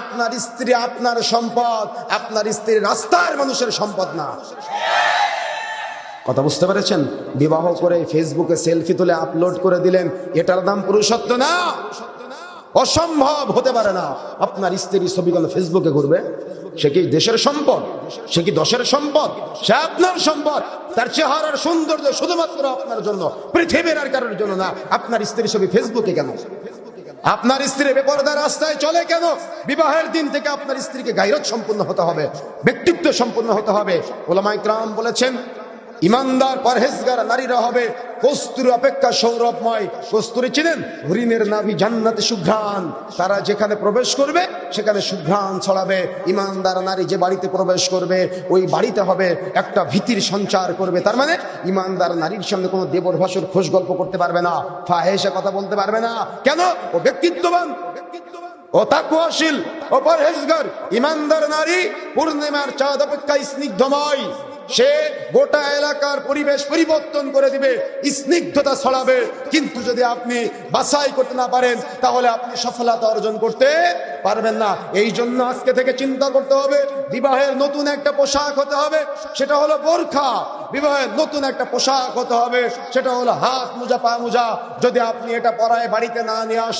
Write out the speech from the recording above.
আপনার স্ত্রী আপনার সম্পদ, আপনার স্ত্রী রাস্তার মানুষের সম্পদ না। কথা বুঝতে পেরেছেন? বিবাহ করে ফেসবুকে সেলফি তুলে আপলোড করে দিলেন, এটার দাম পুরুষত্ব না। অসম্ভব হতে পারে না। আপনার স্ত্রীর ছবি ফেসবুকে ঘুরবে, সে কি দেশের সম্পদ? সে কি দশের সম্পদ? সে আপনার সম্পদ। তার চেহারার সৌন্দর্য শুধুমাত্র আপনার জন্য, পৃথিবীর আর কারোর জন্য না। আপনার স্ত্রীর ছবি ফেসবুকে কেন? আপনার স্ত্রী বেপরদা রাস্তায় চলে কেন? বিবাহের দিন থেকে আপনার স্ত্রীকে গাইরত সম্পূর্ণ হতে হবে, ব্যক্তিত্ব সম্পূর্ণ হতে হবে। ওলামাইক্রাম বলেছেন ইমানদার পরহেজগার নারীরা হবে। কস্তুর অপেক্ষা সৌরভময়। কস্তুরি চিনেন? হরিণের নাভি জান্নাতে সুঘ্রাণ। তারা যেখানে প্রবেশ করবে, সেখানে সুঘ্রাণ ছড়াবে। ইমানদার নারী যে বাড়িতে প্রবেশ করবে, ওই বাড়িতে হবে একটা ভীতির সঞ্চার করবে। তার মানে ইমানদার নারীর সামনে কোনো দেবর ভাষুর খোঁজ গল্প করতে পারবে না। ফাহেসে কথা বলতে পারবে না। কেন? ও ব্যক্তিত্ববান। ও তাকুয়াশীল। ও পরহেজগার। ইমানদার নারী পূর্ণিমার চাঁদ অপেক্ষা স্নিগ্ধময়। সে গোটা এলাকার পরিবেশ পরিবর্তন করে দিবে, স্নিগ্ধতা ছড়াবে। কিন্তু যদি আপনি বাছাই করতে না পারেন, তাহলে আপনি সফলতা অর্জন করতে পারবেন না। এই জন্য আজকে থেকে চিন্তা করতে হবে, বিবাহের নতুন একটা পোশাক হতে হবে, সেটা হলো বোরখা। বিবাহের নতুন একটা পোশাক হতে হবে, সেটা হলো হাত মোজা, পা মোজা। যদি আপনি এটা পরায় বাড়িতে না নিয়ে আস